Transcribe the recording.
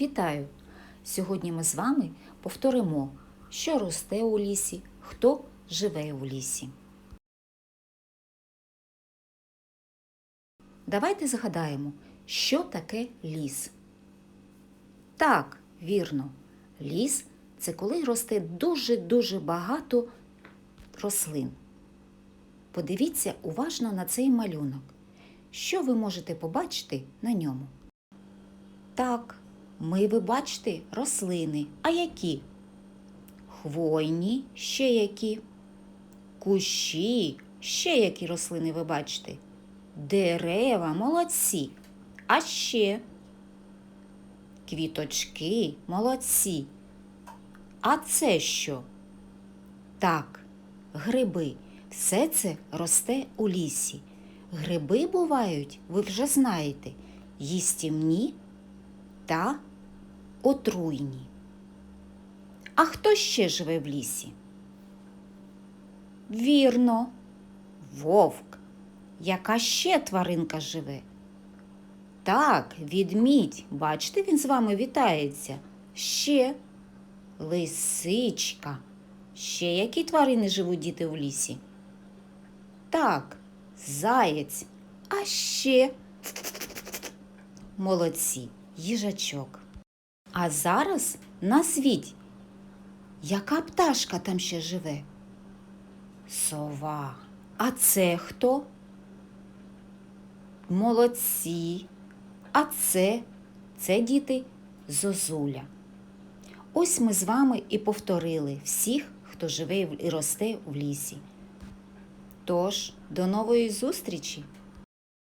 Вітаю! Сьогодні ми з вами повторимо, що росте у лісі, хто живе у лісі. Давайте згадаємо, що таке ліс. Так, вірно, ліс це коли росте дуже-дуже багато рослин. Подивіться уважно на цей малюнок. Що ви можете побачити на ньому? Так, ми ви бачите рослини. А які? Хвойні, ще які? Кущі, ще які рослини ви бачите? Дерева, молодці. А ще квіточки, молодці. А це що? Так, гриби. Все це росте у лісі. Гриби бувають, ви вже знаєте, їстівні та отруйні. А хто ще живе в лісі? Вірно, вовк. Яка ще тваринка живе? Так, відмідь, бачите, він з вами вітається. Ще лисичка. Ще які тварини живуть діти в лісі? Так, заєць. А ще молодці, їжачок. А зараз назвіть, яка пташка там ще живе? Сова. А це хто? Молодці. А це, це діти зозуля. Ось ми з вами і повторили всіх, хто живе і росте в лісі. Тож, до нової зустрічі!